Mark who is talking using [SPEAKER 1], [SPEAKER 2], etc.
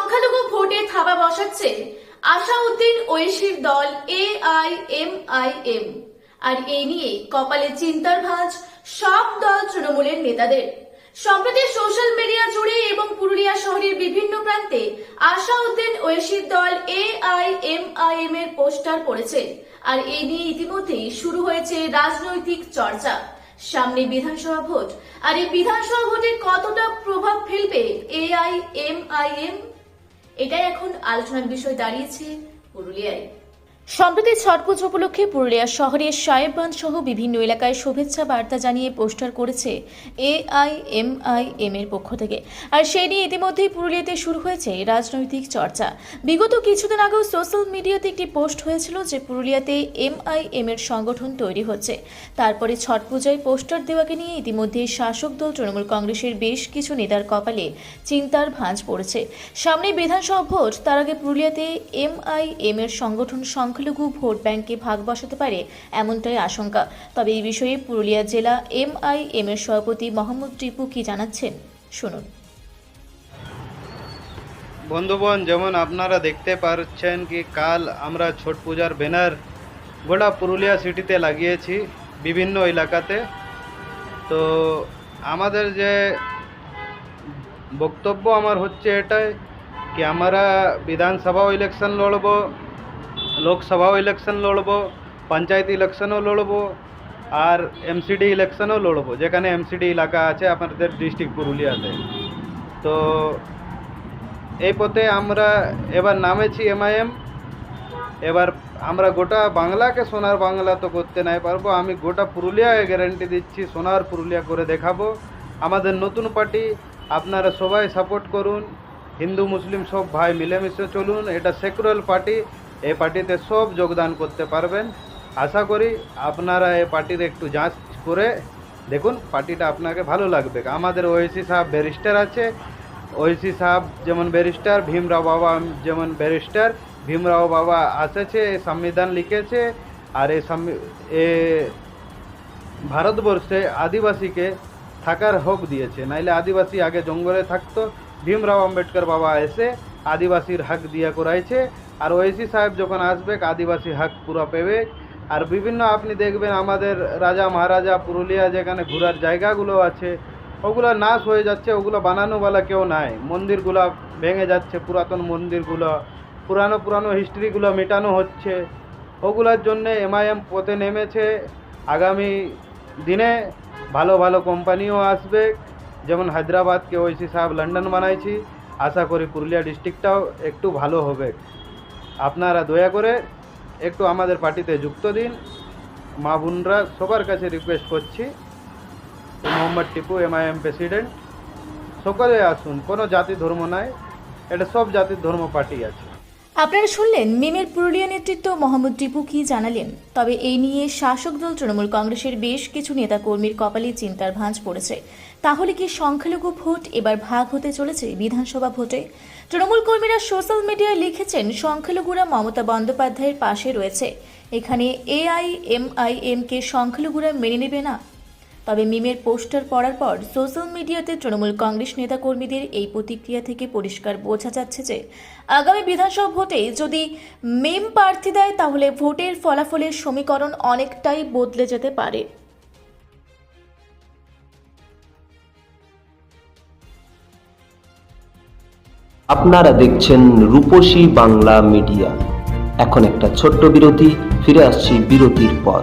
[SPEAKER 1] সংখ্যালঘু ভোটে থাবা বসাচ্ছে আশাউদ্দিন ওয়েসির দল A I M I M আর এই নিয়ে কপালে চিন্তার ভাঁজ সব দল তৃণমূলের নেতাদের। সম্প্রতি সোশ্যাল মিডিয়া জুড়ে এবং পুরুলিয়া শহরের বিভিন্ন প্রান্তে আশাউদ্দিন ওয়েসির দল A I M I M এর পোস্টার পড়েছে। আর এই নিয়ে ইতিমধ্যেই শুরু হয়েছে রাজনৈতিক চর্চা। সামনে বিধানসভা ভোট। আর এই বিধানসভা ভোটে কতটা প্রভাব ফেলবে A I M I M এটাই এখন আলোচনার বিষয় দাঁড়িয়েছে পুরুলিয়ায়। সম্প্রতি ছট পুজো উপলক্ষে পুরুলিয়া শহরের সাহেবগঞ্জ সহ বিভিন্ন এলাকায় শুভেচ্ছা বার্তা জানিয়ে পোস্টার করেছে A I M I M এর পক্ষ থেকে। আর সেই নিয়ে ইতিমধ্যেই পুরুলিয়াতে শুরু হয়েছে রাজনৈতিক চর্চা। বিগত কিছুদিন আগেও সোশ্যাল মিডিয়াতে একটি পোস্ট হয়েছিল যে পুরুলিয়াতে এম আই এম এর সংগঠন তৈরি হচ্ছে। তারপরে ছট পূজায় পোস্টার দেওয়াকে নিয়ে ইতিমধ্যেই শাসক দল তৃণমূল কংগ্রেসের বেশ কিছু নেতার কপালে চিন্তার ভাঁজ পড়েছে। সামনে বিধানসভা ভোট, তার আগে পুরুলিয়াতে এম আই এম এর সংগঠন সংখ্যালঘু ভোট ব্যাংকে ভাগ বসাতে পারে এমনটাই আশঙ্কা। তবে এই বিষয়ে পুরুলিয়া জেলা এম আই এম এর সভাপতি মোহাম্মদ টিপু কি জানাচ্ছেন, শুনুন।
[SPEAKER 2] বন্ধুগণ, যেমন আপনারা দেখতে পাচ্ছেন কি কাল আমরা ছট পূজার ব্যানার গোটা পুরুলিয়া সিটিতে লাগিয়েছি বিভিন্ন এলাকাতে। তো আমাদের যে বক্তব্য আমার হচ্ছে এটাই, কি আমরা বিধানসভা ইলেকশন লড়ব লোকসভাও ইলেকশন লড়ব পঞ্চায়েত ইলেকশনও লড়ব আর এমসিডি ইলেকশনও লড়ব যেখানে এমসিডি এলাকা আছে আমাদের ডিস্ট্রিক্ট পুরুলিয়াতে তো এই পথে আমরা এবার নামেছি এমআইএম এবার আমরা গোটা বাংলাকে সোনার বাংলা তো করতে নাই পারব আমি গোটা পুরুলিয়াকে গ্যারেন্টি দিচ্ছি সোনার পুরুলিয়া করে দেখাবো আমাদের নতুন পার্টি আপনারা সবাই সাপোর্ট করুন হিন্দু মুসলিম সব ভাই মিলেমিশে চলুন এটা সেকুলার পার্টি এই পার্টিতে সব যোগদান করতে পারবেন। আশা করি আপনারা এই পার্টির একটু যাঁচ করে দেখুন পার্টিটা আপনাকে ভালো লাগবে। আমাদের ওয়েসি সাহেব ব্যারিস্টার আছে। ঐসি সাহেব যেমন ব্যারিস্টার, ভীমরাও বাবা যেমন ব্যারিস্টার, ভীমরাও বাবা আসেছে সংবিধান লিখেছে আর এ ভারতবর্ষে আদিবাসীকে থাকার হক দিয়েছে। নাইলে আদিবাসী আগে জঙ্গলে থাকতো। ভীমরাও আম্বেদকর বাবা এসে আদিবাসীর হক দিয়া করাইছে। আর ওয়েসি সাহেব যখন আসবে, আদিবাসী হক পুরো পেবে। আর বিভিন্ন আপনি দেখবেন আমাদের রাজা, মহারাজা, পুরুলিয়া যেখানে ঘোরার জায়গাগুলো আছে, ওগুলো নাশ হয়ে যাচ্ছে, ওগুলো বানানোওয়ালা কেউ নাই। মন্দিরগুলো ভেঙে যাচ্ছে, পুরাতন মন্দিরগুলো, পুরানো পুরানো হিস্ট্রিগুলো মেটানো হচ্ছে। ওগুলোর জন্য এমআইএম পথে নেমেছে। আগামী দিনে ভালো ভালো কোম্পানিও আসবে। যেমন হায়দ্রাবাদকে ওইসি সাহেব লন্ডন বানাইছি। আশা করি পুরুলিয়া ডিস্ট্রিক্টটাও একটু ভালো হবে। আপনারা দয়া করে একটু আমাদের পার্টিতে যুক্ত দিন। মা বোনরা সবার কাছে রিকোয়েস্ট করছি। মোহাম্মদ টিপু এমআইএম প্রেসিডেন্ট সকলে আসুন। কোনো জাতি ধর্ম নাই। এটা সব জাতির ধর্ম পার্টি আছে।
[SPEAKER 1] আপনারা শুনলেন মিমের পুরুলিয়া নেতৃত্ব মোহাম্মদ টিপু কি জানালেন? তবে এই নিয়ে শাসক দল তৃণমূল কংগ্রেসের বেশ কিছু নেতাকর্মীর কপালে চিন্তার ভাঁজ পড়েছে। তাহলে কি সংখ্যালঘু ভোট এবার ভাগ হতে চলেছে বিধানসভা ভোটে? তৃণমূল কর্মীরা সোশ্যাল মিডিয়ায় লিখেছেন, সংখ্যালঘুরা মমতা বন্দ্যোপাধ্যায়ের পাশে রয়েছে। এখানে এআইএমআইএম কে সংখ্যালঘুরা মেনে নেবে না? তবে মিমের পোস্টার পড়ার পর সোশ্যাল মিডিয়াতে তৃণমূল কংগ্রেস নেতাকর্মীদের এই প্রতিক্রিয়া থেকে পরিষ্কার বোঝা যাচ্ছে যে আগামী বিধানসভা ভোটে যদি মিম প্রার্থী দেয়, তাহলে ভোটের ফলাফলের সমীকরণ অনেকটাই বদলে যেতে পারে।
[SPEAKER 3] আপনারা দেখছেন রূপসী বাংলা মিডিয়া। এখন একটা ছোট্ট বিরতি, ফিরে আসছি বিরতির পর।